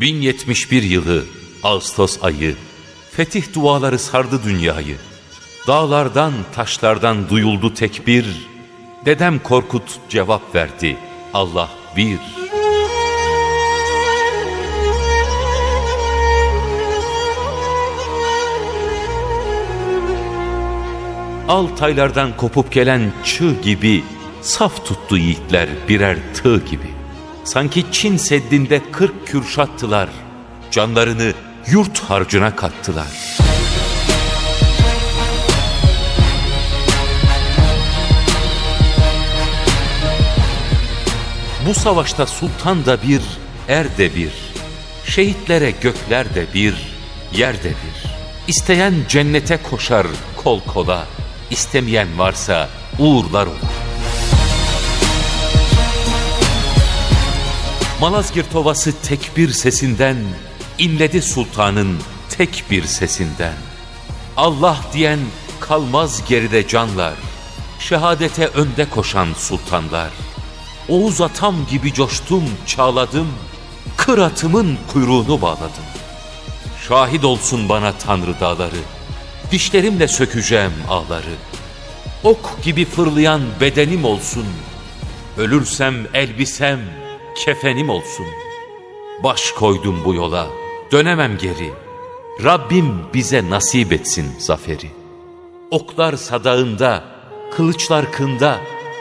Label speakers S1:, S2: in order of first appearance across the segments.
S1: 1071 yılı Ağustos ayı fetih duaları sardı dünyayı. Dağlardan taşlardan duyuldu tekbir. Dedem Korkut cevap verdi. Allah bir. Altaylardan kopup gelen çığ gibi saf tuttu yiğitler birer tığ gibi. Sanki Çin Seddi'nde kırk kürşattılar. Canlarını yurt harcına kattılar. Bu savaşta sultan da bir, er de bir. Şehitlere gökler de bir, yer de bir. İsteyen cennete koşar kol kola. İstemeyen varsa uğurlar ola. Malazgirt Ovası tek bir sesinden, inledi sultanın tek bir sesinden. Allah diyen kalmaz geride canlar, şehadete önde koşan sultanlar. Oğuz atam gibi coştum, çağladım, kıratımın kuyruğunu bağladım. Şahit olsun bana Tanrı dağları, dişlerimle sökeceğim ağları. Ok gibi fırlayan bedenim olsun, ölürsem elbisem, kefenim olsun. Baş koydum bu yola, dönemem geri. Rabbim bize nasip etsin zaferi. Oklar sadağında, kılıçlar kında,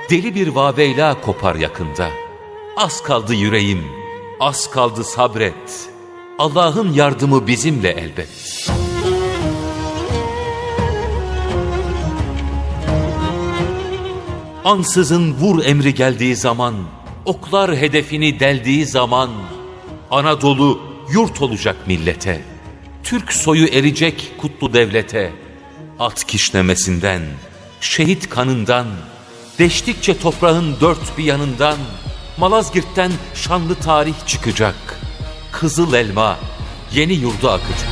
S1: deli bir vaveyla kopar yakında. Az kaldı yüreğim, az kaldı sabret. Allah'ın yardımı bizimle elbet. Ansızın vur emri geldiği zaman, oklar hedefini deldiği zaman, Anadolu yurt olacak millete, Türk soyu erecek kutlu devlete, at kişnemesinden, şehit kanından, deştikçe toprağın dört bir yanından, Malazgirt'ten şanlı tarih çıkacak, kızıl elma yeni yurda akacak.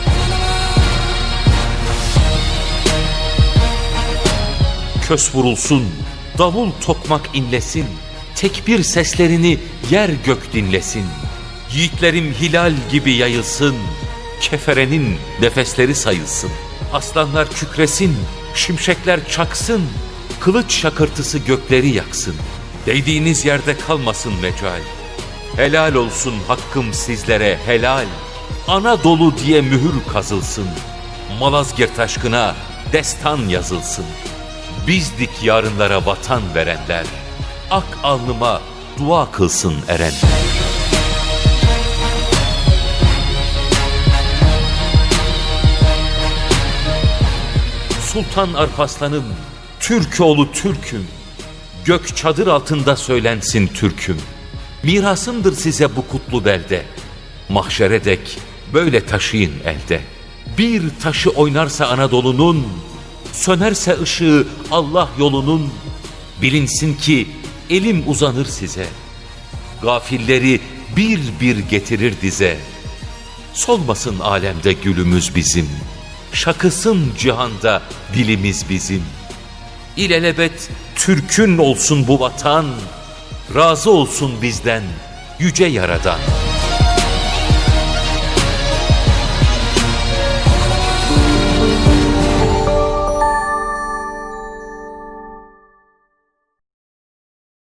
S1: Kös vurulsun, davul tokmak inlesin, tekbir seslerini yer gök dinlesin. Yiğitlerim hilal gibi yayılsın, keferenin nefesleri sayılsın. Aslanlar kükresin, şimşekler çaksın, kılıç şakırtısı gökleri yaksın. Değdiğiniz yerde kalmasın mecal. Helal olsun hakkım sizlere helal. Anadolu diye mühür kazılsın. Malazgirt aşkına destan yazılsın. Bizdik yarınlara vatan verenler. Ak alnıma dua kılsın erenler. Sultan Arpaslan'ım, Türkoğlu Türk'üm. Gök çadır altında söylensin Türk'üm. Mirasımdır size bu kutlu belde. Mahşere dek böyle taşıyın elde. Bir taşı oynarsa Anadolu'nun, sönerse ışığı Allah yolunun, bilinsin ki elim uzanır size. Gafilleri bir bir getirir dize. Solmasın alemde gülümüz bizim. Şakısın cihanda dilimiz bizim. İlelebet Türk'ün olsun bu vatan. Razı olsun bizden yüce yaradan.